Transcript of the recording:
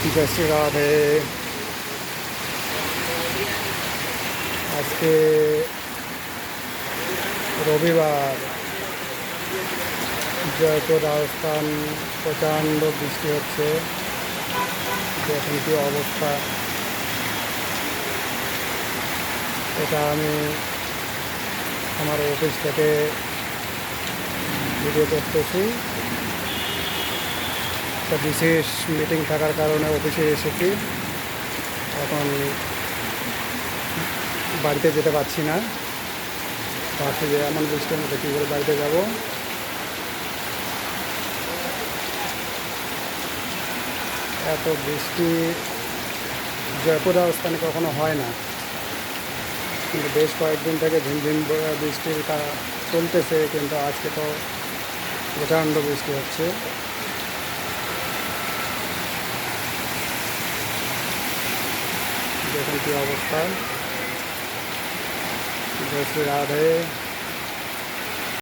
জয় শ্রী রাধে আজকে রবিবার। জয়পুর রাজস্থান, প্রচণ্ড বৃষ্টি হচ্ছে। দেখুন কি অবস্থা। এটা আমি আমার অফিস থেকে ভিডিও করতেছি। একটা বিশেষ মিটিং থাকার কারণে অফিসে এসেছি এখন বাড়িতে যেতে পারছি না। ভাবছি যে এমন বৃষ্টির মধ্যে কী করে বাড়িতে যাব? এত বৃষ্টি জয়পুর রাজস্থানে কখনো হয় না। কিন্তু বেশ কয়েকদিন থেকে ঝিমঝিম বৃষ্টির চলতেছে, কিন্তু আজকে তো প্রচণ্ড বৃষ্টি হচ্ছে। দেখুন কি অবস্থা রাধে।